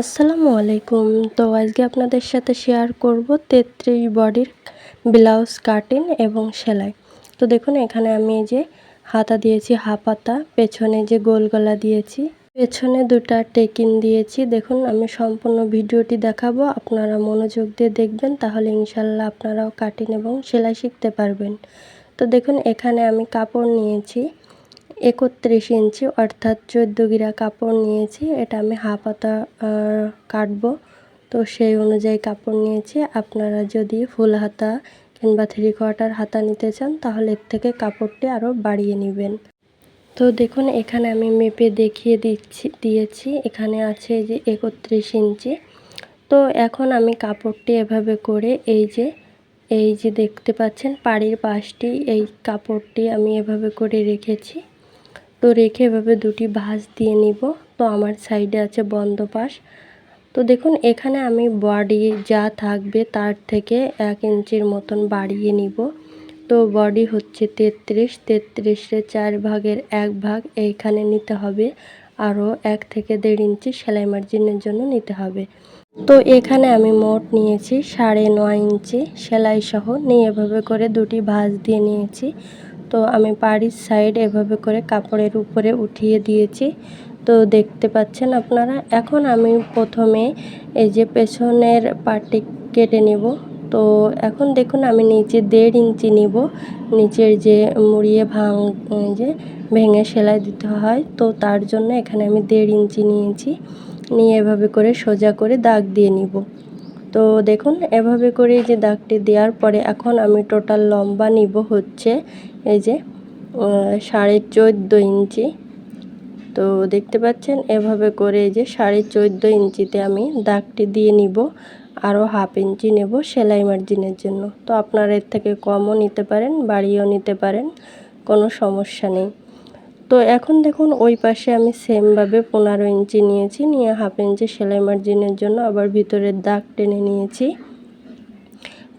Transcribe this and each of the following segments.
আসসালামু আলাইকুম। তো আজকে আপনাদের সাথে শেয়ার করব তেত্রিশ বডির ব্লাউজ কাটিং এবং সেলাই। তো দেখুন, এখানে আমি যে হাতা দিয়েছি হাফাতা পেছনে যে গোল গলা দিয়েছি, পেছনে দুটা টেকিন দিয়েছি। দেখুন, আমি সম্পূর্ণ ভিডিওটি দেখাবো, আপনারা মনোযোগ দিয়ে দেখবেন, তাহলে ইনশাল্লাহ আপনারাও কাটিং এবং সেলাই শিখতে পারবেন। তো দেখুন, এখানে আমি কাপড় নিয়েছি একত্রিশ ইঞ্চি অর্থাৎ চোদ্দ গিরা কাপড় নিয়েছি। এটা আমি হাফ হাতা কাটবো। তো সেই অনুযায়ী কাপড় নিয়েছি। আপনারা যদি ফুল হাতা কিংবা থ্রি কোয়ার্টার হাতা নিতে চান, তাহলে এর থেকে কাপড়টি আরও বাড়িয়ে নেবেন। তো দেখুন, এখানে আমি মেপে দেখিয়ে দিচ্ছি, দিয়েছি। এখানে আছে যে একত্রিশ ইঞ্চি। তো এখন আমি কাপড়টি এভাবে করে এই যে এই যে দেখতে পাচ্ছেন, পাড়ির পাশটি এই কাপড়টি আমি এভাবে করে রেখেছি। তো রেখে এভাবে দুটি ভাঁজ দিয়ে নিব। তো আমার সাইডে আছে বন্ধ পাশ তো দেখুন, এখানে আমি বডি যা থাকবে তার থেকে এক ইঞ্চির মতন বাড়িয়ে নিব। তো বডি হচ্ছে তেত্রিশ, তেত্রিশে চার ভাগের এক ভাগ এইখানে নিতে হবে। আরও এক থেকে দেড় ইঞ্চি সেলাই মার্জিনের জন্য নিতে হবে। তো এখানে আমি মোট নিয়েছি সাড়ে নয় ইঞ্চি সেলাই সহ নিয়ে এভাবে করে দুটি ভাঁজ দিয়ে নিয়েছি। তো আমি পাড়ির সাইড এভাবে করে কাপড়ের উপরে উঠিয়ে দিয়েছি। তো দেখতে পাচ্ছেন আপনারা, এখন আমি প্রথমে এই যে পেছনের পাটি কেটে নিব। তো এখন দেখুন, আমি নিচে দেড় ইঞ্চি নিব। নিচের যে মুড়িয়ে ভাঙ যে ভেঙে সেলাই দিতে হয়, তো তার জন্য এখানে আমি দেড় ইঞ্চি নিয়েছি। নিয়ে এভাবে করে সোজা করে দাগ দিয়ে নিব। তো দেখুন, এভাবে করে যে দাগটি দেওয়ার পরে এখন আমি টোটাল লম্বা নিব হচ্ছে এই যে সাড়ে চোদ্দ ইঞ্চি। তো দেখতে পাচ্ছেন, এভাবে করে এই যে সাড়ে চোদ্দ ইঞ্চিতে আমি দাগটি দিয়ে নিব, আরও হাফ ইঞ্চি নেব সেলাই মার্জিনের জন্য। তো আপনারা এর থেকে কমও নিতে পারেন বাড়িও নিতে পারেন, কোনো সমস্যা নেই। তো এখন দেখুন, ওই পাশে আমি সেমভাবে পনেরো ইঞ্চি নিয়েছি, নিয়ে হাফ ইঞ্চি সেলাই মার্জিনের জন্য আবার ভিতরের দাগ টেনে নিয়েছি।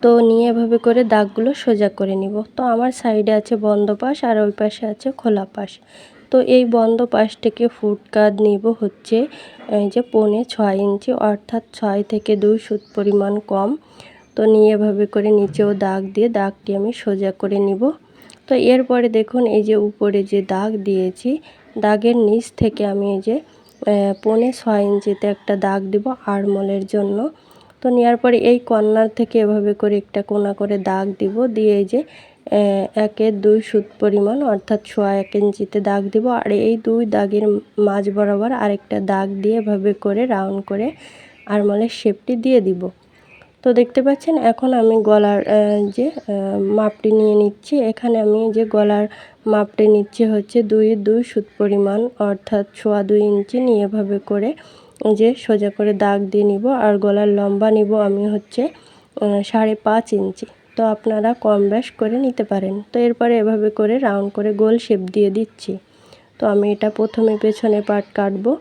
তো নিয়ে এভাবে করে দাগগুলো সোজা করে নিব। তো আমার সাইডে আছে বন্ধ পাশ আর ওই পাশে আছে খোলা পাশ। তো এই বন্ধ পাশ থেকে ফুট কাদ নিব হচ্ছে, এই যে পৌনে ছয় ইঞ্চি অর্থাৎ ছয় থেকে দুই সুত পরিমাণ কম। তো নিয়ে এভাবে করে নিচেও দাগ দিয়ে দাগটি আমি সোজা করে নিব। তো এরপরে দেখুন এই যে উপরে যে দাগ দিয়েছি, দাগের নিচ থেকে আমি এই যে পৌনে ছয় ইঞ্চিতে একটা দাগ দিব আড়মলের জন্য। তো নেওয়ার পরে এই কর্নার থেকে এভাবে করে একটা কোনা করে দাগ দিব। দিয়ে এই যে একের দুই সুত পরিমাণ, অর্থাৎ সোয়া এক ইঞ্চিতে দাগ দিব। আর এই দুই দাগের মাঝ বরাবর আরেকটা দাগ দিয়ে এভাবে করে রাউন্ড করে আরমলের শেপটি দিয়ে দিব। তো দেখতে পাচ্ছেন, এখন আমি গলার যে মাপটি নিয়ে নিচ্ছি। এখানে আমি যে গলার মাপটি নিচ্ছি হচ্ছে দুই দুই সুত পরিমাণ, অর্থাৎ ছোয়া দুই ইঞ্চি নিয়ে এভাবে করে যে সোজা করে দাগ দিয়ে নিব আর গলার লম্বা নিব আমি হচ্ছে সাড়ে পাঁচ ইঞ্চি। তো আপনারা কম ব্যাস করে নিতে পারেন। তো এরপরে এভাবে করে রাউন্ড করে গোল শেপ দিয়ে দিচ্ছি। তো আমি এটা প্রথমে পেছনে পাট কাটবো।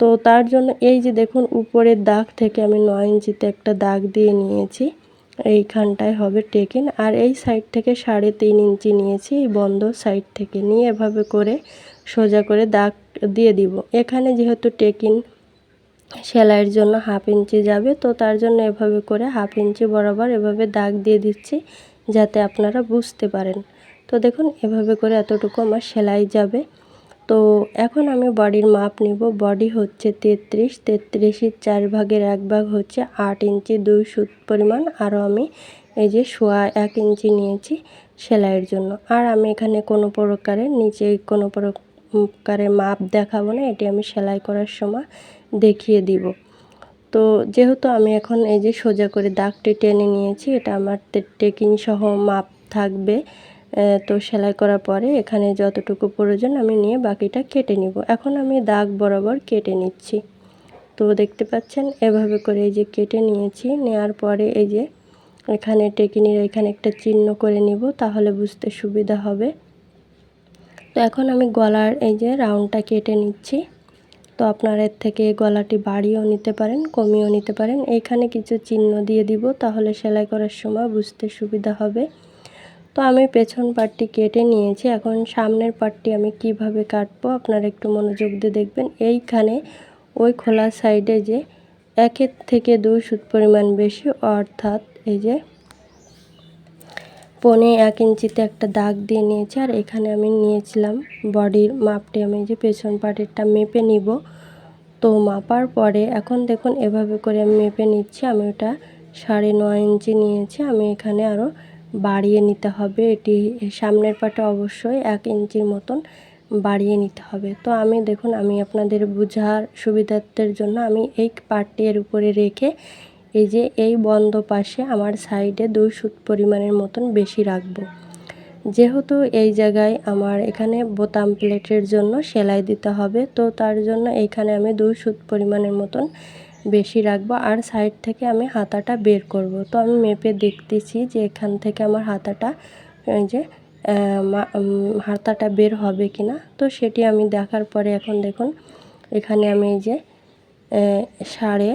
তো তার জন্য এই যে দেখুন, উপরের দাগ থেকে আমি নয় ইঞ্চিতে একটা দাগ দিয়ে নিয়েছি। এইখানটায় হবে টেকিন। আর এই সাইড থেকে সাড়ে তিন ইঞ্চি নিয়েছি, এই বন্ধ সাইড থেকে। নিয়ে এভাবে করে সোজা করে দাগ দিয়ে দিব। এখানে যেহেতু টেকিন সেলাইয়ের জন্য হাফ ইঞ্চি যাবে। তো তার জন্য এভাবে করে হাফ ইঞ্চি বরাবর এভাবে দাগ দিয়ে দিচ্ছি, যাতে আপনারা বুঝতে পারেন। তো দেখুন, এভাবে করে এতটুকু আমার সেলাই যাবে। তো এখন আমি বডির মাপ নিব। বডি হচ্ছে তেত্রিশ তেত্রিশের চার ভাগের এক ভাগ হচ্ছে আট ইঞ্চি দুই সুত পরিমাণ। আরও আমি এই যে সোয়া এক ইঞ্চি নিয়েছি সেলাইয়ের জন্য। আর আমি এখানে কোনো প্রকারের নিচে কোনো প্রকারের মাপ দেখাবো না। এটি আমি সেলাই করার সময় দেখিয়ে দিব। তো যেহেতু আমি এখন এই যে সোজা করে দাগটি টেনে নিয়েছি, এটা আমার টেকিং সহ মাপ থাকবে তো সেলাই করার পরে এখানে যতটুকু প্রয়োজন আমি নিয়ে বাকিটা কেটে নিব। এখন আমি দাগ বরাবর কেটে নিচ্ছি। তো দেখতে পাচ্ছেন, এভাবে করে এই যে কেটে নিয়েছি নেওয়ার পরে এই যে এখানে টেকিনির এখানে একটা চিহ্ন করে নিব, তাহলে বুঝতে সুবিধা হবে। তো এখন আমি গলার এই যে রাউন্ডটা কেটে নিচ্ছি। তো আপনারা এর থেকে গলাটি বাড়িয়েও নিতে পারেন, কমিয়েও নিতে পারেন। এইখানে কিছু চিহ্ন দিয়ে দিব, তাহলে সেলাই করার সময় বুঝতে সুবিধা হবে। তো আমি পেছন পাটটি কেটে নিয়েছি। এখন সামনের পাটটি আমি কীভাবে কাটবো, আপনারা একটু মনোযোগ দিয়ে দেখবেন। এইখানে ওই খোলা সাইডে যে একের থেকে দুই সুত পরিমাণ বেশি, অর্থাৎ এই যে পনে এক ইঞ্চিতে একটা দাগ দিয়ে নিয়েছি, আর এখানে আমি নিয়েছিলাম বডির মাপটি আমি যে পেছন পাটেরটা মেপে নিব। তো মাপার পরে এখন দেখুন, এভাবে করে আমি মেপে নিচ্ছি, আমি ওটা সাড়ে নয় ইঞ্চি নিয়েছি, আমি এখানে আরও বাড়িয়ে নিতে হবে। এটি সামনের পাটে অবশ্যই এক ইঞ্চির মতন বাড়িয়ে নিতে হবে। তো আমি দেখুন, আমি আপনাদের বোঝার সুবিধার্থের জন্য আমি এই পাটটি এর উপরে রেখে এই যে এই বন্ধ পাশে আমার সাইডে দুই সুত পরিমাণের মতন বেশি রাখব। যেহেতু এই জায়গায় আমার এখানে বোতাম প্লেটের জন্য সেলাই দিতে হবে, তো তার জন্য এইখানে আমি দুই সুত পরিমাণের মতন বেশি রাখব আর সাইড থেকে আমি হাতাটা বের করব। তো আমি মেপে দেখতেছি যে এখান থেকে আমার হাতাটা যে হাতাটা বের হবে কি না তো সেটি আমি দেখার পরে এখন দেখুন, এখানে আমি এই যে সাড়ে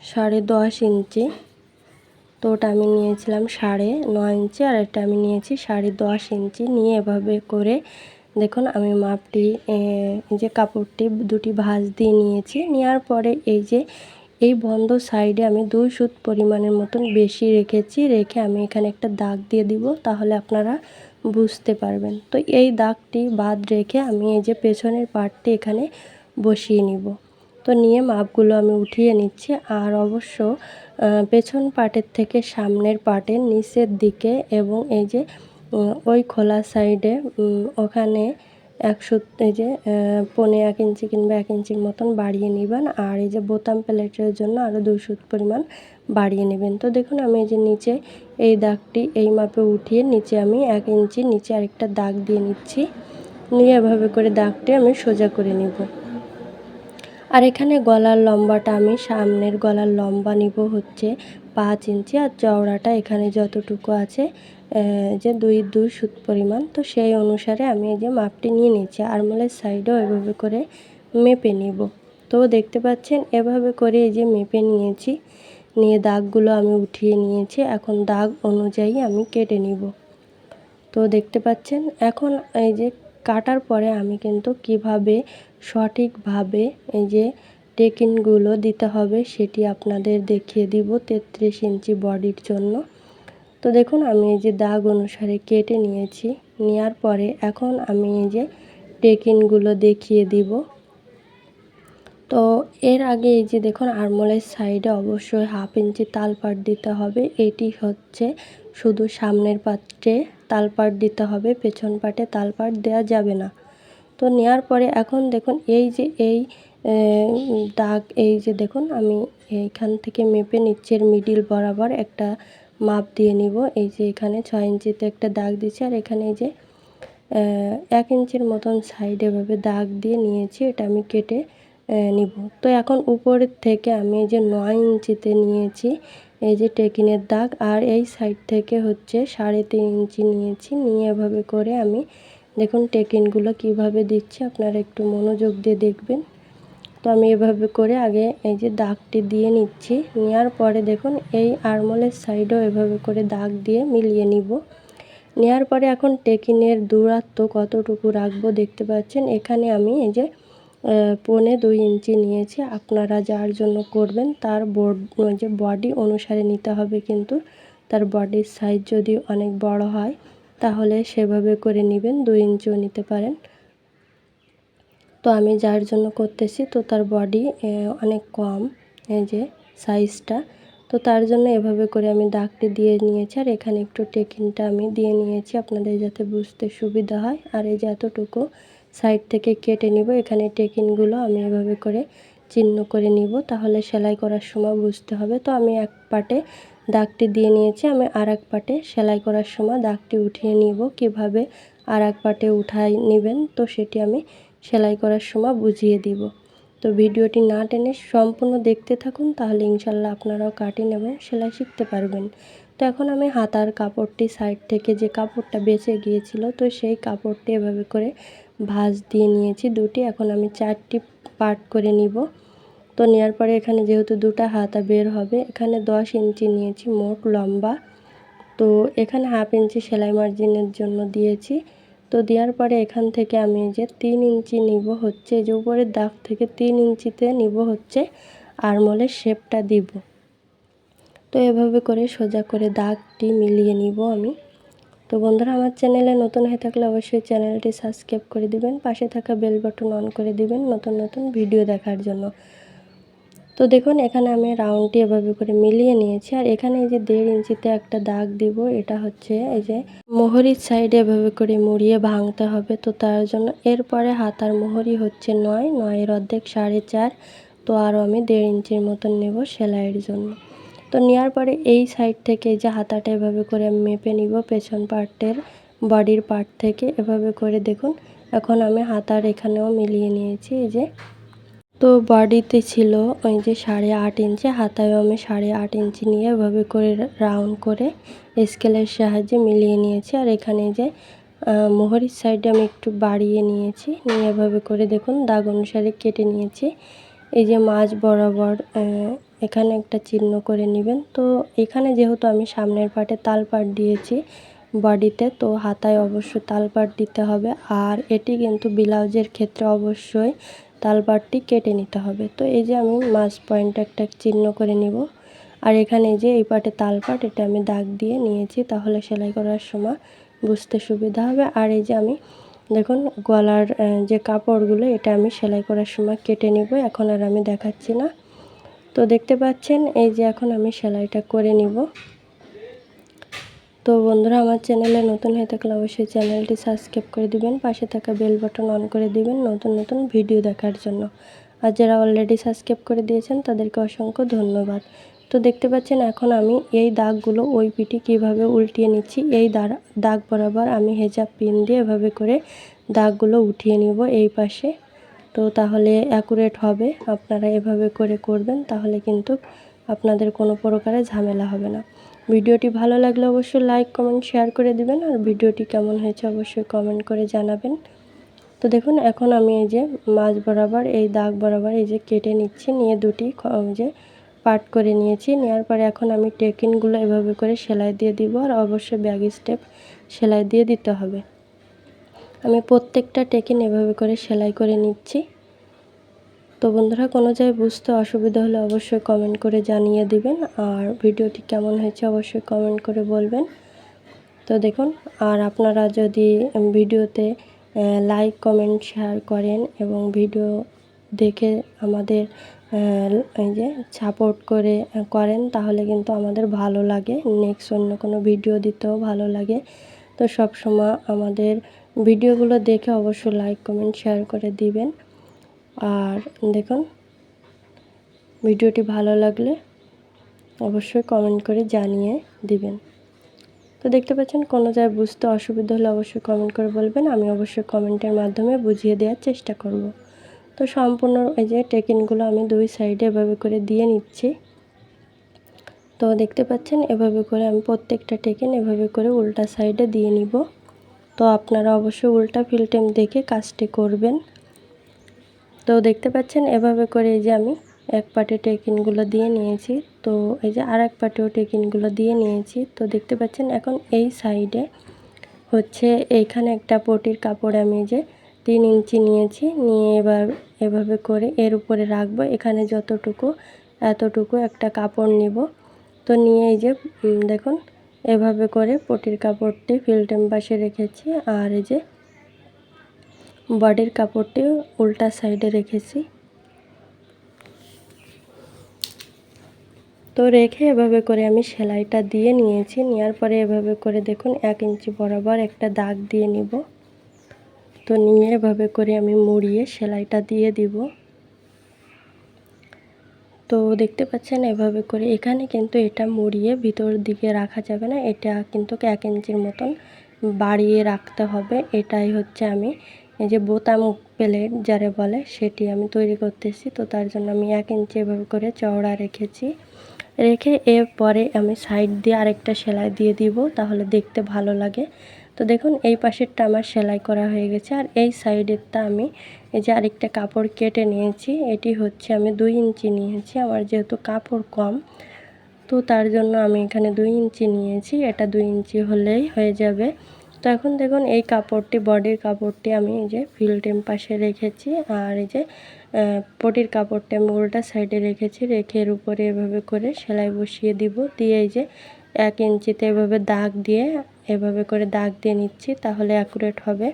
সাড়ে দশ ইঞ্চি। তো ওটা আমি নিয়েছিলাম সাড়ে নয় ইঞ্চি আর এটা আমি নিয়েছি সাড়ে দশ ইঞ্চি। নিয়ে এভাবে করে দেখুন আমি মাপটি যে কাপড়টি দুটি ভাঁজ দিয়ে নিয়েছি। নেওয়ার পরে এই যে, এই বন্ধ সাইডে আমি দুই সুত পরিমাণের মতন বেশি রেখেছি। রেখে আমি এখানে একটা দাগ দিয়ে দিব তাহলে আপনারা বুঝতে পারবেন। তো এই দাগটি বাদ রেখে আমি এই যে পেছনের পার্টটি এখানে বসিয়ে নিব। তো নিয়ে মাপগুলো আমি উঠিয়ে নিচ্ছি। আর অবশ্য পেছন পাটের থেকে সামনের পাটের নিচের দিকে এবং এই যে ওই খোলা সাইডে ওখানে এক সুত এই যে পনে এক ইঞ্চি কিংবা এক ইঞ্চির মতন বাড়িয়ে নেবেন। আর এই যে বোতাম প্লেটের জন্য আরও দুই সুত পরিমাণ বাড়িয়ে নেবেন। তো দেখুন, আমি এই যে নিচে এই দাগটি এই মাপে উঠিয়ে নিচে আমি এক ইঞ্চি নিচে আরেকটা দাগ দিয়ে নিচ্ছি। নিয়ে এভাবে করে দাগটি আমি সোজা করে নিব। আর এখানে গলার লম্বাটা আমি সামনের গলার লম্বা নিব হচ্ছে পাঁচ ইঞ্চি আর চওড়াটা এখানে যতটুকু আছে যে দুই দুই সুত পরিমাণ। তো সেই অনুসারে আমি এই যে মাপটি নিয়ে নিচ্ছি আরমোলের সাইডেও এভাবে করে মেপে নিব। তো দেখতে পাচ্ছেন, এভাবে করে এই যে মেপে নিয়েছি, নিয়ে দাগগুলো আমি উঠিয়ে নিয়েছি। এখন দাগ অনুযায়ী আমি কেটে নিব। তো দেখতে পাচ্ছেন, এখন এই যে কাটার পরে আমি কিন্তু কীভাবে সঠিকভাবে এই যে টেকিনগুলো দিতে হবে, সেটি আপনাদের দেখিয়ে দিব তেত্রিশ ইঞ্চি বডির জন্য। তো দেখুন, আমি এই যে দাগ অনুসারে কেটে নিয়েছি। নেওয়ার পরে এখন আমি এই যে টেকিনগুলো দেখিয়ে দিব। তো এর আগে এই যে দেখুন, আরমোলের সাইডে অবশ্যই হাফ ইঞ্চি তালপাট দিতে হবে। এটি হচ্ছে শুধু সামনের পাত্রে তালপাট দিতে হবে, পেছন পাটে তালপাট দেওয়া যাবে না। তো নেওয়ার পরে এখন দেখুন এই যে এই দাগ, এই যে দেখুন আমি এইখান থেকে মেপে নিচ্ছের মিডিল বরাবর একটা মাপ দিয়ে নিব। এই যে এখানে ছয় ইঞ্চিতে একটা দাগ দিচ্ছি আর এখানে এই যে এক ইঞ্চির মতন সাইড এভাবে দাগ দিয়ে নিয়েছি, এটা আমি কেটে নিব। তো এখন উপরের থেকে আমি এই যে নয় ইঞ্চিতে নিয়েছি, এই যে টেকিনের দাগ, আর এই সাইড থেকে হচ্ছে সাড়ে তিন ইঞ্চি নিয়েছি। নিয়ে এভাবে করে আমি দেখুন, টেকিনগুলো কীভাবে দিচ্ছি, আপনারা একটু মনোযোগ দিয়ে দেখবেন। তো আমি এভাবে করে আগে এই যে দাগটি দিয়ে নিচ্ছি, নেওয়ার পরে দেখুন, এই আরমোলের সাইডেও এভাবে করে দাগ দিয়ে মিলিয়ে নিব। নেওয়ার পরে এখন টেকিনের দূরত্ব কতটুকু রাখব দেখতে পাচ্ছেন, এখানে আমি এই যে পনে দুই ইঞ্চি নিয়েছি, আপনারা যার জন্য করবেন, তার বোর্ড যে বডি অনুসারে নিতে হবে কিন্তু, তার বডির সাইজ যদি অনেক বড় হয়। তাহলে সেভাবে করে নেবেন, দুই ইঞ্চিও নিতে পারেন। তো আমি যার জন্য করতেছি, তো তার বডি অনেক কম এই যে সাইজটা তো তার জন্য এভাবে করে আমি দাগটি দিয়ে নিয়েছি, আর এখানে একটু টেকিনটা আমি দিয়ে নিয়েছি, আপনাদের যাতে বুঝতে সুবিধা হয়। আর এই যে এতটুকু সাইড থেকে কেটে নিব, এখানে টেকিনগুলো আমি এভাবে করে চিহ্ন করে নিব, তাহলে সেলাই করার সময় বুঝতে হবে। তো আমি এক পাটে দাগটি দিয়ে নিয়েছি। আমি আর এক পাটে সেলাই করার সময় দাগটি উঠিয়ে নিব। কীভাবে আর এক পাটে উঠাই নেবেন, তো সেটি আমি সেলাই করার সময় বুঝিয়ে দিব। তো ভিডিওটি না টেনে সম্পূর্ণ দেখতে থাকুন, তাহলে ইনশাল্লাহ আপনারাও কাটিং এবং সেলাই শিখতে পারবেন। তো এখন আমি হাতার কাপড়টি সাইড থেকে যে কাপড়টা বেঁচে গিয়েছিল, তো সেই কাপড়টি এভাবে করে ভাঁজ দিয়ে নিয়েছি দুটি। এখন আমি চারটি পার্ট করে নিব। তো নেওয়ার পরে এখানে যেহেতু দুটা হাতা বের হবে, এখানে দশ ইঞ্চি নিয়েছি, মোট লম্বা। তো এখানে হাফ ইঞ্চি সেলাই মার্জিনের জন্য দিয়েছি। তো দেওয়ার পরে এখান থেকে আমি যে তিন ইঞ্চি নিব হচ্ছে যে উপরের দাগ থেকে তিন ইঞ্চিতে নিব হচ্ছে আরমোলের শেপটা দিব। তো এভাবে করে সোজা করে দাগটি মিলিয়ে নিব আমি। তো বন্ধুরা, আমার চ্যানেলে নতুন হয়ে থাকলে অবশ্যই চ্যানেলটি সাবস্ক্রাইব করে দিবেন, পাশে থাকা বেল বাটন অন করে দিবেন নতুন নতুন ভিডিও দেখার জন্য। তো দেখুন, এখানে আমি রাউন্ডটি এভাবে করে মিলিয়ে নিয়েছি। আর এখানে এই যে দেড় ইঞ্চিতে একটা দাগ দিব, এটা হচ্ছে এই যে মোহরির সাইডে এভাবে করে মুড়িয়ে ভাঙতে হবে। তো তার জন্য এরপরে হাতার মোহরি হচ্ছে নয়, নয়ের অর্ধেক সাড়ে চার। তো আরও আমি দেড় ইঞ্চির মতন নেব সেলাইয়ের জন্য। তো নেওয়ার পরে এই সাইড থেকে যে হাতাটা এভাবে করে আমি মেপে নিব পেছন পার্টের বডির পার্ট থেকে। এভাবে করে দেখুন, এখন আমি হাতার এখানেও মিলিয়ে নিয়েছি। এই যে তো বডিতে ছিল ওই যে সাড়ে আট ইঞ্চি, হাতায়ও আমি সাড়ে আট ইঞ্চি নিয়ে এভাবে করে রাউন্ড করে স্কেলের সাহায্যে মিলিয়ে নিয়েছি। আর এখানে যে মোহরির সাইডে আমি একটু বাড়িয়ে নিয়েছি, নিয়ে এভাবে করে দেখুন দাগ অনুসারে কেটে নিয়েছি। এই যে মাছ বরাবর এখানে একটা চিহ্ন করে নেবেন। তো এখানে যেহেতু আমি সামনের পাটে তাল পাট দিয়েছি বডিতে, তো হাতায় অবশ্যই তাল পাট দিতে হবে। আর এটি কিন্তু ব্লাউজের ক্ষেত্রে অবশ্যই তালপাটটি কেটে নিতে হবে। তো এই যে আমি মাছ পয়েন্ট একটা চিহ্ন করে নিব। আর এখানে যে এই পাটে তালপাট, এটা আমি দাগ দিয়ে নিয়েছি, তাহলে সেলাই করার সময় বুঝতে সুবিধা হবে। আর এই যে আমি, দেখুন, গলার যে কাপড়গুলো, এটা আমি সেলাই করার সময় কেটে নিব, এখন আর আমি দেখাচ্ছি না। তো দেখতে পাচ্ছেন, এই যে এখন আমি সেলাইটা করে নিব। তো বন্ধুরা, আমার চ্যানেলে নতুন হয়ে থাকলে অবশ্যই চ্যানেলটি সাবস্ক্রাইব করে দিবেন, পাশে থাকা বেল বাটন অন করে দিবেন নতুন নতুন ভিডিও দেখার জন্য। আর যারা অলরেডি সাবস্ক্রাইব করে দিয়েছেন, তাদেরকে অসংখ্য ধন্যবাদ। তো দেখতে পাচ্ছেন, এখন আমি এই দাগগুলো ওই পিটি কীভাবে উল্টিয়ে নিচ্ছি, এই দাগ বরাবর আমি হেজাব, পিন দিয়ে এভাবে করে দাগগুলো উঠিয়ে নিব এই পাশে। তো তাহলে অ্যাকুরেট হবে, আপনারা এভাবে করে করবেন, তাহলে কিন্তু আপনাদের কোনো প্রকারে ঝামেলা হবে না। ভিডিওটি ভালো লাগলে অবশ্যই লাইক, কমেন্ট, শেয়ার করে দিবেন আর ভিডিওটি কেমন হয়েছে অবশ্যই কমেন্ট করে জানাবেন। তো দেখুন, এখন আমি এই যে মাছ বরাবর, এই দাগ বরাবর এই যে কেটে নিচ্ছি, নিয়ে দুটি যে পাট করে নিয়েছি। নেওয়ার পরে এখন আমি টেকিনগুলো এভাবে করে সেলাই দিয়ে দিব আর অবশ্যই ব্যাগ স্টেপ সেলাই দিয়ে দিতে হবে। আমি প্রত্যেকটা টেকিন এভাবে করে সেলাই করে নিচ্ছি। তো বন্ধুরা, কোনো জায়গায় বুঝতে অসুবিধা হলে অবশ্যই কমেন্ট করে জানিয়ে দিবেন। আর ভিডিওটি কেমন হয়েছে অবশ্যই কমেন্ট করে বলবেন। তো দেখুন, আর আপনারা যদি ভিডিওতে লাইক কমেন্ট শেয়ার করেন এবং ভিডিও দেখে আমাদের এই যে সাপোর্ট করে করেন, তাহলে কিন্তু আমাদের ভালো লাগে। নেক্সট অন্য কোনো ভিডিও দিতেও ভালো লাগে। তো সবসময় আমাদের ভিডিওগুলো দেখে অবশ্যই লাইক কমেন্ট শেয়ার করে দিবেন। আর দেখুন, ভিডিওটি ভালো লাগলে অবশ্যই কমেন্ট করে জানিয়ে দিবেন। তো দেখতে পাচ্ছেন, কোনো জায়গায় বুঝতে অসুবিধা হলে অবশ্যই কমেন্ট করে বলবেন। আমি অবশ্যই কমেন্টের মাধ্যমে বুঝিয়ে দেওয়ার চেষ্টা করব। তো সম্পূর্ণ এই যে টেকিনগুলো আমি দুই সাইডে এভাবে করে দিয়ে নিচ্ছি। তো দেখতে পাচ্ছেন, এভাবে করে আমি প্রত্যেকটা টেকিন এভাবে করে উল্টা সাইডে দিয়ে নিব। তো আপনারা অবশ্যই উল্টা ফিল্টেম দেখে কাজটি করবেন। তো দেখতে পাচ্ছেন, এভাবে করে এই যে আমি এক পাটে টেকিনগুলো দিয়ে নিয়েছি। তো এই যে আর এক পাটেও টেকিনগুলো দিয়ে নিয়েছি। তো দেখতে পাচ্ছেন, এখন এই সাইডে হচ্ছে এইখানে একটা পটির কাপড় আমি যে তিন ইঞ্চি নিয়েছি। নিয়ে এবার এভাবে করে এর উপরে রাখব। এখানে যতটুকু, এতটুকু একটা কাপড় নিব। তো নিয়ে এই যে দেখুন, এভাবে করে পটির কাপড়টি ফিল্টেম পাশে রেখেছি। আর এই যে বডির কাপড়টি উল্টা সাইডে রেখেছি। তো রেখে এভাবে করে আমি সেলাইটা দিয়ে নিয়েছি। নেওয়ার পরে এভাবে করে দেখুন, এক ইঞ্চি বরাবর একটা দাগ দিয়ে নিব। তো নিয়ে এভাবে করে আমি মুড়িয়ে সেলাইটা দিয়ে দিব। তো দেখতে পাচ্ছেন, এভাবে করে এখানে কিন্তু এটা মুড়িয়ে ভিতর দিকে রাখা যাবে না। এটা কিন্তু এক ইঞ্চির মতন বাড়িয়ে রাখতে হবে। এটাই হচ্ছে আমি এই যে বোতাম প্লেট যারে বলে, সেটি আমি তৈরি করতেছি। তো তার জন্য আমি এক ইঞ্চি এভাবে করে চওড়া রেখেছি। রেখে এরপরে আমি সাইড দিয়ে আরেকটা সেলাই দিয়ে দিব, তাহলে দেখতে ভালো লাগে। তো দেখুন, এই পাশেরটা আমার সেলাই করা হয়ে গেছে। আর এই সাইডেরটা আমি এই যে আরেকটা কাপড় কেটে নিয়েছি। এটি হচ্ছে আমি দুই ইঞ্চি নিয়েছি, আমার যেহেতু কাপড় কম। তো তার জন্য আমি এখানে দুই ইঞ্চি নিয়েছি। এটা দুই ইঞ্চি হলেই হয়ে যাবে। তো এখন দেখুন এই কাপড়টি, বডির কাপড়টি আমি এই যে ফিল্টেম পাশে রেখেছি আর এই যে পটির কাপড়টি আমি উল্টা সাইডে রেখেছি, রেখে এর উপরে এভাবে করে সেলাই বসিয়ে দিব। দিয়ে এই যে এক ইঞ্চিতে এভাবে দাগ দিয়ে, এভাবে করে দাগ দিয়ে নিচ্ছি তাহলে অ্যাকুরেট হবে।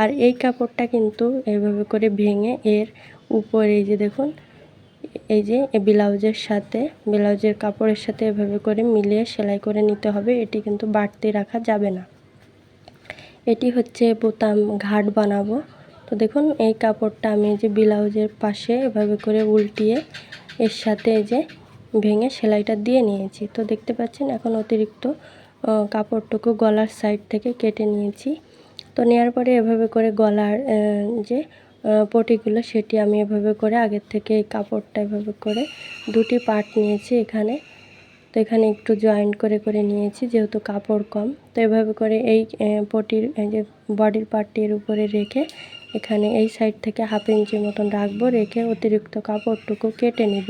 আর এই কাপড়টা কিন্তু এভাবে করে ভেঙে এর উপরে এই যে দেখুন, এই যে ব্লাউজের সাথে, ব্লাউজের কাপড়ের সাথে এভাবে করে মিলিয়ে সেলাই করে নিতে হবে। এটি কিন্তু বাড়তি রাখা যাবে না। এটি হচ্ছে বোতাম ঘাট বানাবো। তো দেখুন, এই কাপড়টা আমি যে ব্লাউজের পাশে এভাবে করে উল্টিয়ে এর সাথে যে ভেঙে সেলাইটা দিয়ে নিয়েছি। তো দেখতে পাচ্ছেন, এখন অতিরিক্ত কাপড়টুকু গলার সাইড থেকে কেটে নিয়েছি। তো নেওয়ার পরে এভাবে করে গলার যে পটিগুলো সেটি আমি এভাবে করে আগের থেকে এই কাপড়টা এভাবে করে দুটি পার্ট নিয়েছি এখানে। এখানে একটু জয়েন্ট করে করে নিয়েছি, যেহেতু কাপড় কম। তো এভাবে করে এই পটির যে বডির পার্টটির উপরে রেখে এখানে এই সাইড থেকে হাফ ইঞ্চির মতন রাখব, রেখে অতিরিক্ত কাপড়টুকু কেটে নেব।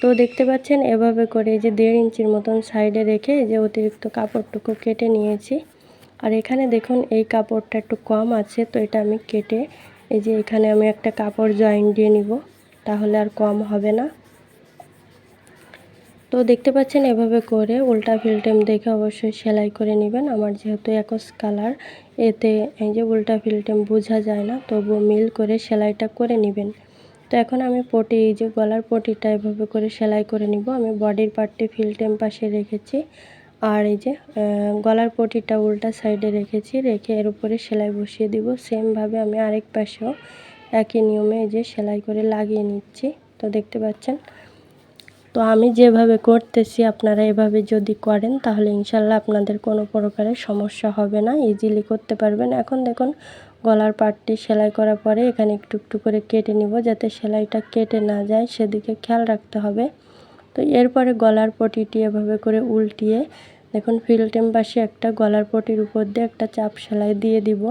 তো দেখতে পাচ্ছেন, এভাবে করে যে দেড় ইঞ্চির মতন সাইডে রেখে যে অতিরিক্ত কাপড়টুকু কেটে নিয়েছি। আর এখানে দেখুন, এই কাপড়টা একটু কম আছে, তো এটা আমি কেটে এই যে এখানে আমি একটা কাপড় জয়েন দিয়ে নিব, তাহলে আর কম হবে না। তো দেখতে পাচ্ছেন এভাবে করে উল্টা ফিল্টেম দেখে অবশ্যই সেলাই করে নেবেন। আমার যেহেতু একস কালার এতে এই যে উল্টা ফিল্টেম বোঝা যায় না তবু মিল করে সেলাইটা করে নেবেন। তো এখন আমি পটি, এই যে গলার পটিটা এভাবে করে সেলাই করে নিব। আমি বডির পার্টটি ফিল্টেম পাশে রেখেছি। আর এই যে গলার পটিটা উল্টা সাইডে রেখেছি, রেখে এর উপরে সেলাই বসিয়ে দিব। সেমভাবে আমি আরেক পাশেও একই নিয়মে এই যে সেলাই করে লাগিয়ে নিচ্ছি। তো দেখতে পাচ্ছেন তো আমি যেভাবে করতেছি, আপনারা এভাবে যদি করেন, তাহলে ইনশাল্লাহ আপনাদের কোনো প্রকারের সমস্যা হবে না ইজিলি করতে পারবেন। এখন দেখুন, গলার পাটটি সেলাই করার পরে এখানে একটু একটু করে কেটে নিব, যাতে সেলাইটা কেটে না যায়, সেদিকে খেয়াল রাখতে হবে। তো এরপরে গলার পটিটি এভাবে করে উল্টিয়ে, দেখুন ফিল্টেম পাশে একটা গলার পটির উপর দিয়ে একটা চাপ সেলাই দিয়ে দিব।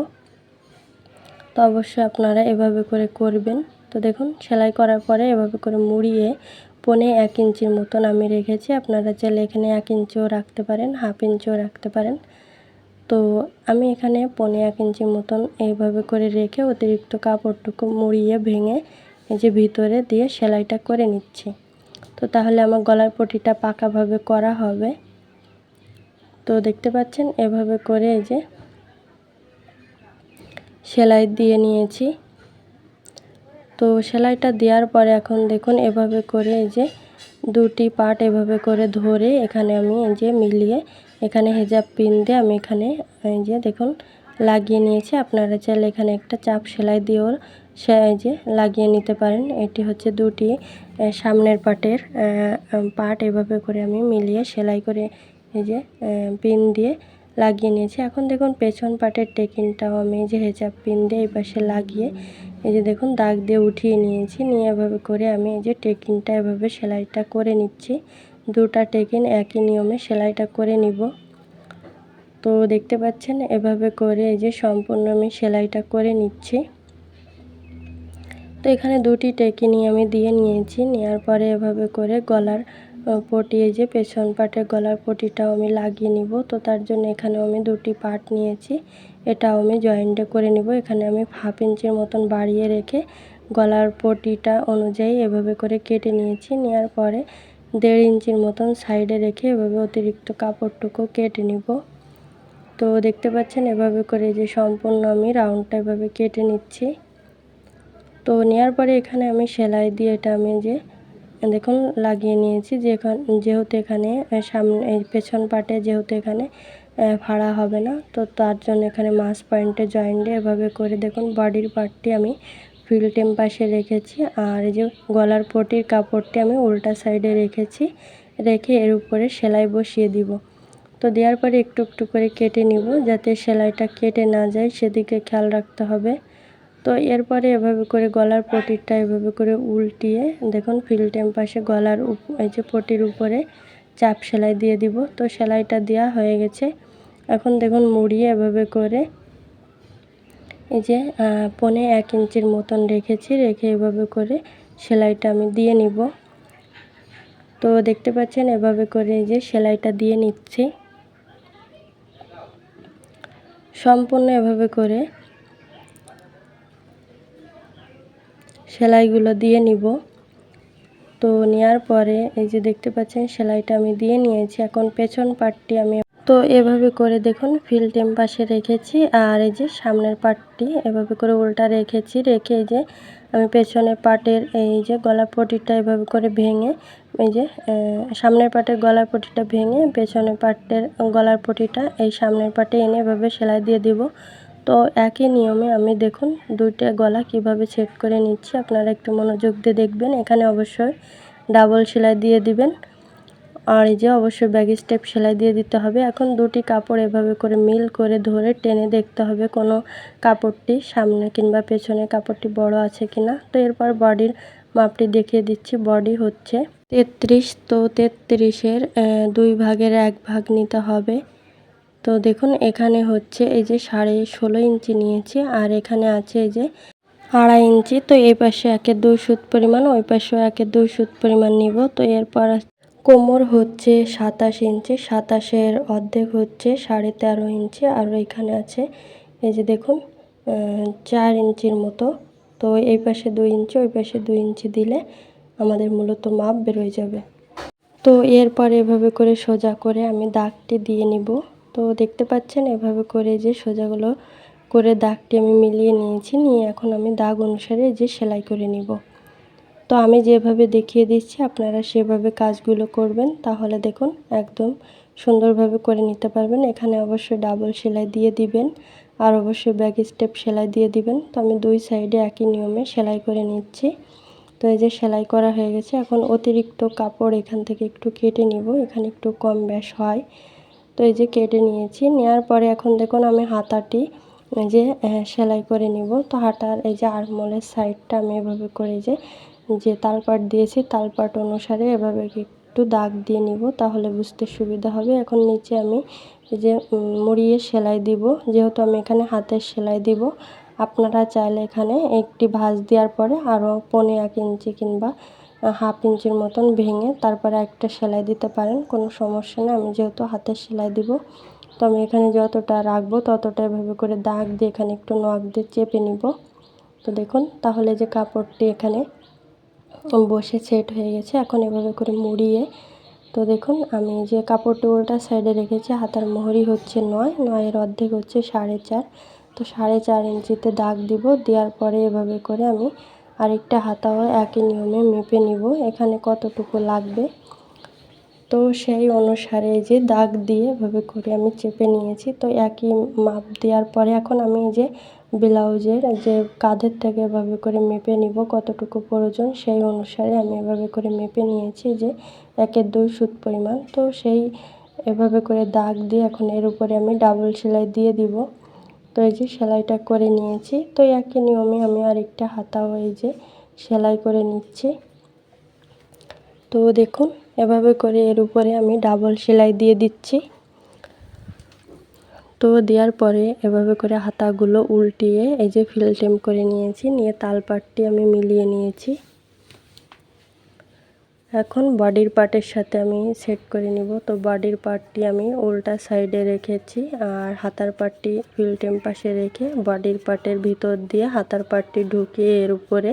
তো অবশ্যই আপনারা এভাবে করে করবেন। তো দেখুন, সেলাই করার পরে এভাবে করে মুড়িয়ে পনে এক ইঞ্চির মতন আমি রেখেছি। আপনারা চাইলে এখানে এক ইঞ্চিও রাখতে পারেন, হাফ ইঞ্চিও রাখতে পারেন। তো আমি এখানে পনে এক ইঞ্চির মতন এইভাবে করে রেখে অতিরিক্ত কাপড়টুকু মুড়িয়ে ভেঙে এই যে ভিতরে দিয়ে সেলাইটা করে নিচ্ছি। তো তাহলে আমার গলার পটিটা পাকাভাবে করা হবে। তো দেখতে পাচ্ছেন, এভাবে করে এই যে সেলাই দিয়ে নিয়েছি। তো সেলাইটা দেওয়ার পরে এখন দেখুন এভাবে করে এই যে দুটি পার্ট এভাবে করে ধরে এখানে আমি এই যে মিলিয়ে এখানে হেজাব পিন দিয়ে আমি এখানে এই যে দেখুন লাগিয়ে নিয়েছি। আপনারা চাইলে এখানে একটা চাপ সেলাই দিয়েও সে যে লাগিয়ে নিতে পারেন। এটি হচ্ছে দুটি সামনের পাটের পার্ট এভাবে করে আমি মিলিয়ে সেলাই করে এই যে পিন দিয়ে লাগিয়ে নিয়েছি। এখন দেখুন পেছন পাটের টেকিনটাও আমি যে হেজাব পিন দিয়ে এই পাশে লাগিয়ে এই যে দেখুন দাগ দিয়ে উঠিয়ে নিয়েছি। নিয়ে এভাবে করে আমি এই যে টেকিনটা এভাবে সেলাইটা করে নিচ্ছি। দুটা টেকিন একই নিয়মে সেলাইটা করে নিব। তো দেখতে পাচ্ছেন এভাবে করে এই যে সম্পূর্ণ আমি সেলাইটা করে নিচ্ছি। তো এখানে দুটি টেকিনি আমি দিয়ে নিয়েছি। নেওয়ার পরে এভাবে করে গলার পটি, এই যে পেছন পাটের গলার পটিটাও আমি লাগিয়ে নিব। তো তার জন্য এখানে আমি দুটি পার্ট নিয়েছি। এটা আমি জয়েন্টে করে নিব। এখানে আমি হাফ ইঞ্চির মতন বাড়িয়ে রেখে গলার পটিটা অনুযায়ী এভাবে করে কেটে নিয়েছি। নেওয়ার পরে দেড় ইঞ্চির মতন সাইডে রেখে এভাবে অতিরিক্ত কাপড়টুকু কেটে নিব। তো দেখতে পাচ্ছেন এভাবে করে যে সম্পূর্ণ আমি রাউন্ডটা এভাবে কেটে নিচ্ছি। তো নেওয়ার পরে এখানে আমি সেলাই দিয়ে এটা আমি যে দেখুন, লাগিয়ে নিয়েছি। যেহেতু এখানে সামনে পেছন পাটে যেহেতু এখানে ফাড়া হবে না, তো তার জন্য এখানে মাস পয়েন্টে জয়েন্টে এভাবে করে দেখুন বডির পার্টটি আমি ফিল্টেম পাশে রেখেছি। আর এই যে গলার পটির কাপড়টি আমি উল্টা সাইডে রেখেছি, রেখে এর উপরে সেলাই বসিয়ে দিব। তো দেওয়ার পরে একটু একটু করে কেটে নিব, যাতে সেলাইটা কেটে না যায়, সেদিকে খেয়াল রাখতে হবে। তো এরপরে এভাবে করে গলার পটিরটা এভাবে করে উল্টিয়ে দেখুন ফিল্টেম পাশে গলার এই যে পটির উপরে চাপ সেলাই দিয়ে দিব। তো সেলাইটা দেওয়া হয়ে গেছে। এখন দেখুন মুড়িয়ে এভাবে করে এই যে পনে এক ইঞ্চির মতন রেখেছি, রেখে এভাবে করে সেলাইটা আমি দিয়ে নিব। তো দেখতে পাচ্ছেন এভাবে করে এই যে সেলাইটা দিয়ে নিচ্ছি। সম্পূর্ণ এভাবে করে সেলাইগুলো দিয়ে নিব। তো নেওয়ার পরে এই যে দেখতে পাচ্ছেন, সেলাইটা আমি দিয়ে নিয়েছি। এখন পেছন পাটটি আমি তো এভাবে করে দেখুন ফিল টেম পাশে রেখেছি আর এই যে সামনের পাটটি এভাবে করে উল্টা রেখেছি, রেখে যে আমি পেছনের পাটের এই যে গলা পটিটা এভাবে করে ভেঙে এই যে সামনের পাটের গলার পটিটা ভেঙে পেছনের পাটের গলার পটিটা এই সামনের পাটে এনে এভাবে সেলাই দিয়ে দিব। তো একই নিয়মে আমি দেখুন দুইটা গলা কীভাবে সেট করে নিচ্ছি। আপনারা একটু মনোযোগ দিয়ে দেখবেন। এখানে অবশ্যই ডাবল সেলাই দিয়ে দিবেন। আর এই যে অবশ্যই ব্যাগ স্টেপ সেলাই দিয়ে দিতে হবে। এখন দুটি কাপড় এভাবে করে মিল করে ধরে টেনে দেখতে হবে কোনো কাপড়টি সামনে কিংবা পেছনে কাপড়টি বড় আছে কিনা। তো এরপর বডির মাপটি দেখিয়ে দিচ্ছি। বডি হচ্ছে তেত্রিশ। তো তেত্রিশের দুই ভাগের এক ভাগ নিতে হবে। তো দেখুন, এখানে হচ্ছে এই যে সাড়ে ষোলো ইঞ্চি নিয়েছি আর এখানে আছে এই যে আড়াই ইঞ্চি। তো এই পাশে একের দুই সুত পরিমাণ, ওই পাশেও একের দুই সুত পরিমাণ নিব। তো এরপর কোমর হচ্ছে সাতাশ ইঞ্চি, সাতাশের অর্ধেক হচ্ছে সাড়ে তেরো ইঞ্চি আর এখানে আছে এই যে দেখুন চার ইঞ্চির মতো। তো এই পাশে দুই ইঞ্চি, ওই পাশে দুই ইঞ্চি দিলে আমাদের মূলত মাপ বেরোয় যাবে। তো এরপর এভাবে করে সোজা করে আমি দাগটি দিয়ে নিব। তো দেখতে পাচ্ছেন, এভাবে করে যে সোজাগুলো করে দাগটি আমি মিলিয়ে নিয়েছি, নিয়ে এখন আমি দাগ অনুসারে যে সেলাই করে নিব। তো আমি যেভাবে দেখিয়ে দিচ্ছি, আপনারা সেভাবে কাজগুলো করবেন, তাহলে দেখুন একদম সুন্দরভাবে করে নিতে পারবেন। এখানে অবশ্যই ডাবল সেলাই দিয়ে দিবেন, আর অবশ্যই ব্যাক স্টেপ সেলাই দিয়ে দিবেন। তো আমি দুই সাইডে একই নিয়মে সেলাই করে নিচ্ছি। তো এই যে সেলাই করা হয়ে গেছে, এখন অতিরিক্ত কাপড় এখান থেকে একটু কেটে নিব, এখানে একটু কম ব্যাস হয়। এই যে কেটে নিয়েছি নেওয়ার পরে এখন দেখুন আমি হাতাটি যে সেলাই করে নিব। তো হাতার এই যে আরমোলের সাইডটা আমি এভাবে করে যে যে তালপাট দিয়েছি, তালপাট অনুসারে এভাবে একটু দাগ দিয়ে নিব তাহলে বুঝতে সুবিধা হবে। এখন নিচে আমি যে মুড়িয়ে সেলাই দিব। যেহেতু আমি এখানে হাতের সেলাই দিব, আপনারা চাইলে এখানে একটি ভাঁজ দেওয়ার পরে আরও পনে এক ইঞ্চি কিংবা হাফ ইঞ্চির মতন ভেঙে তারপরে একটা সেলাই দিতে পারেন, কোনো সমস্যা নেই। আমি যেহেতু হাতের সেলাই দিব, তো আমি এখানে যতটা রাখব ততটা এভাবে করে দাগ দিয়ে এখানে একটু নখ দিয়ে চেপে নিব। তো দেখুন, তাহলে যে কাপড়টি এখানে বসে সেট হয়ে গেছে, এখন এভাবে করে মুড়িয়ে। তো দেখুন, আমি যে কাপড়টি ওটা সাইডে রেখেছি, হাতার মোহরি হচ্ছে নয়, নয়ের অর্ধেক হচ্ছে সাড়ে চার। তো সাড়ে চার ইঞ্চিতে দাগ দিব, দেওয়ার পরে এভাবে করে আমি আরেকটা হাতাও একই নিয়মে মেপে নিব, এখানে কতটুকু লাগবে। তো সেই অনুসারে যে দাগ দিয়ে এভাবে করে আমি চেপে নিয়েছি, তো একই মাপ দেওয়ার পরে এখন আমি যে ব্লাউজের যে কাঁধের থেকে এভাবে করে মেপে নিব কতটুকু প্রয়োজন, সেই অনুসারে আমি এভাবে করে মেপে নিয়েছি যে একের দুই সুত পরিমাণ। তো সেই এভাবে করে দাগ দিয়ে এখন এর উপরে আমি ডাবল সেলাই দিয়ে দিব। তো এই যে সেলাইটা করে নিয়েছি। তো একই নিয়মে আমি আরেকটা হাতাও এই যে সেলাই করে নিচ্ছি। তো দেখুন, এভাবে করে এর উপরে আমি ডাবল সেলাই দিয়ে দিচ্ছি। তো দেওয়ার পরে এভাবে করে হাতাগুলো উল্টিয়ে এই যে ফিলটেম করে নিয়েছি। নিয়ে তালপাটটি আমি মিলিয়ে নিয়েছি। এখন বডির পার্টের সাথে আমি সেট করে নিব। তো বডির পার্টটি আমি উল্টা সাইডে রেখেছি আর হাতার পার্টটি ফিলটেম পাশে রেখে বডির পার্টের ভিতর দিয়ে হাতার পার্টটি ঢুকিয়ে এর উপরে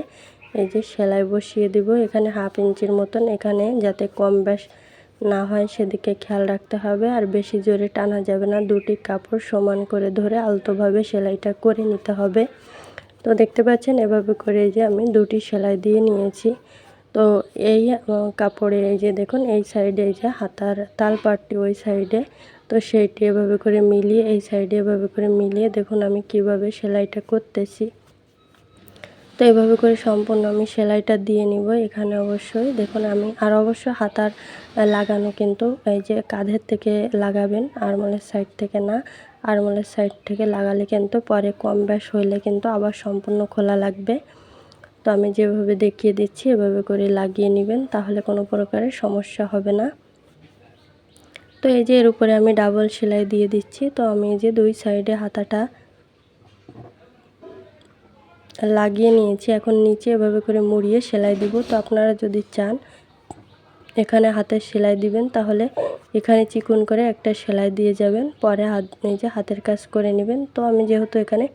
এই যে সেলাই বসিয়ে দিব। এখানে হাফ ইঞ্চির মতন এখানে যাতে কম ব্যাস না হয় সেদিকে খেয়াল রাখতে হবে আর বেশি জোরে টানা যাবে না। দুটি কাপড় সমান করে ধরে আলতোভাবে সেলাইটা করে নিতে হবে। তো দেখতে পাচ্ছেন এভাবে করে যে আমি দুটি সেলাই দিয়ে নিয়েছি। তো এই কাপড়ে এই যে দেখুন, এই সাইডে এই যে হাতার তাল পাটটি ওই সাইডে। তো সেইটি এভাবে করে মিলিয়ে, এই সাইডে এভাবে করে মিলিয়ে দেখুন আমি কীভাবে সেলাইটা করতেছি। তো এভাবে করে সম্পূর্ণ আমি সেলাইটা দিয়ে নিব এখানে অবশ্যই। দেখুন আমি, আর অবশ্য হাতার লাগানো কিন্তু এই যে কাঁধের থেকে লাগাবেন, আরমোলের সাইড থেকে না, আরমোলের সাইড থেকে লাগালে কিন্তু পরে কম ব্যাস হইলে কিন্তু আবার সম্পূর্ণ খোলা লাগবে। তো আমি যেভাবে দেখিয়ে দিচ্ছি, এভাবে করে লাগিয়ে নেবেন, তাহলে কোনো প্রকারের সমস্যা হবে না। তো এই যে এর উপরে আমি ডাবল সেলাই দিয়ে দিচ্ছি, তো আমি এই যে দুই সাইডে হাতাটা লাগিয়ে নিয়েছি। এখন নিচে এভাবে করে মুড়িয়ে সেলাই দিব। তো আপনারা যদি চান, এখানে হাতের সেলাই দিবেন, তাহলে এখানে চিকন করে একটা সেলাই দিয়ে যাবেন। পরে হাত যে হাতের কাজ করে নেবেন। তো আমি যেহেতু এখানে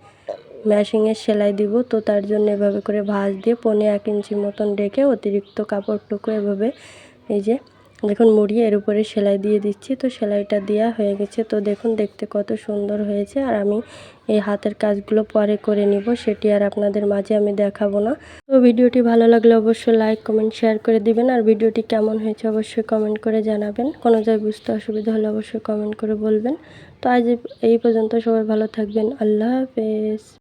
ম্যাশিংয়ের সেলাই দিব। তো তার জন্য এভাবে করে ভাঁজ দিয়ে পনে এক ইঞ্চি মতন রেখে অতিরিক্ত কাপড়টুকু এভাবে এই যে দেখুন মুড়িয়ে এর উপরে সেলাই দিয়ে দিচ্ছি। তো সেলাইটা দেওয়া হয়ে গেছে। তো দেখুন, দেখতে কত সুন্দর হয়েছে। আর আমি এই হাতের কাজগুলো পরে করে নিব, সেটি আর আপনাদের মাঝে আমি দেখাবো না। তো ভিডিওটি ভালো লাগলে অবশ্যই লাইক, কমেন্ট, শেয়ার করে দিবেন। আর ভিডিওটি কেমন হয়েছে অবশ্যই কমেন্ট করে জানাবেন। কোনো জায়গায় বুঝতে অসুবিধা হলে অবশ্যই কমেন্ট করে বলবেন। তো আজ এই পর্যন্ত সবাই ভালো থাকবেন। আল্লাহ হাফেজ।